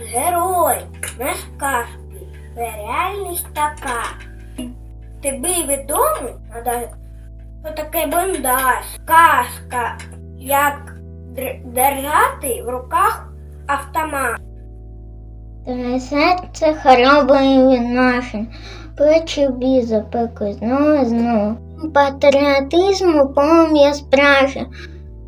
герой, наш казки, реальність така. Тобі відомо, що таке бандаж, казка, як держати в руках автомат. Трясеться хоробрий нашим, плечі бій запекло знову знову. Патріотизму полум'я справжнє,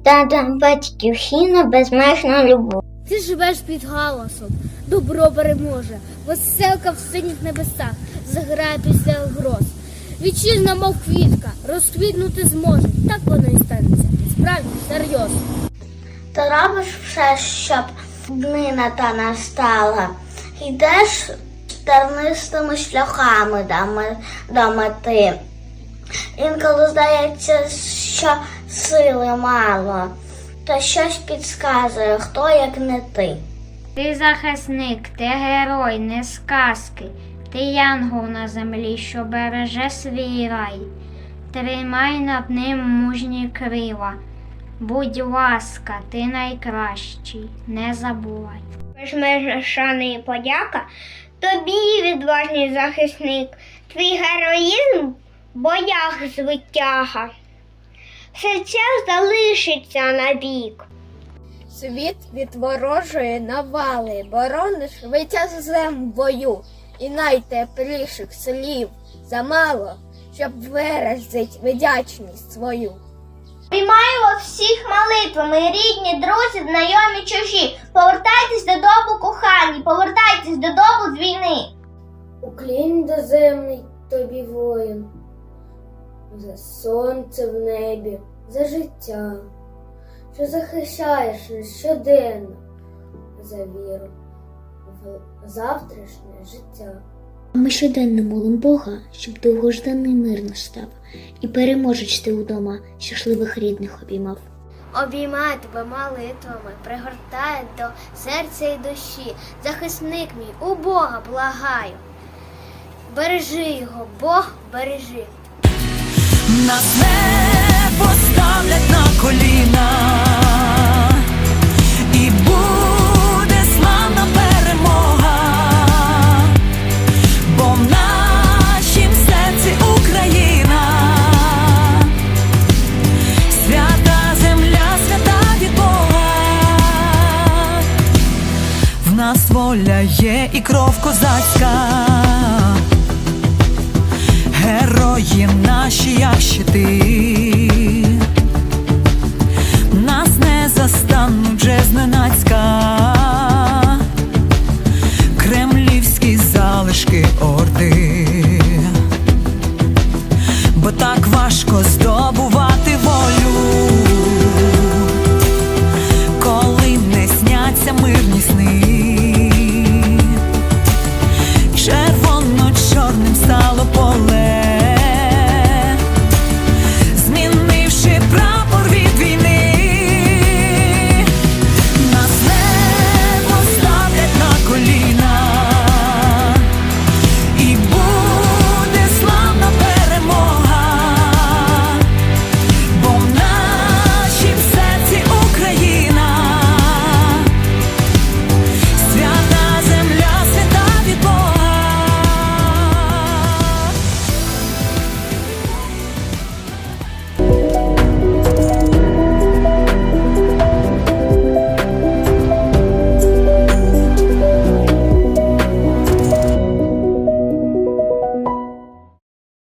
та батьківщина безмежна любов. Ти живеш під галасом, добро переможе, веселка в синіх небесах заграє після гроз. Вітчизна, мов квітка, розквітнути зможе. Так воно і станеться. Справді, серйозно. Ти робиш все, щоб днина та настала. Йдеш тернистими шляхами до мети. Інколи здається, що сили мало, та щось підказує, хто як не ти. Ти захисник, ти герой, не сказки. Ти янгол на землі, що береже свій рай. Тримай над ним мужні крила. Будь ласка, ти найкращий, не забувай. Безмежна шана і подяка тобі, відважний захисник, твій героїзм боях звитяга. В серцях залишиться навік. Світ від ворожої навали, борониш витязем в бою, і найтепліших слів замало, щоб виразить вдячність свою. Приймаю вас всіх молитвами, рідні, друзі, знайомі, чужі. Повертайтесь додому, кохані, повертайтесь додому з війни. Уклін доземний тобі воїн, за сонце в небі, за життя, що захищаєш нас щоденно за віру в завтрашнє життя. Ми щоденно молим Бога, щоб довгожданий мир настав, і переможеч ти удома щасливих рідних обіймав. Обіймає тебе молитвами, пригортає до серця і душі. Захисник мій, у Бога благаю. Бережи його, Бог бережи. Нас не поставлять на коліна, і буде славна перемога, бо в нашім серці Україна, свята земля, свята від Бога. В нас воля є і кров козацька герої наші, як щити, нас не застануть вже зненацька, кремлівські залишки орди, бо так важко здобувати волю, коли не сняться мир.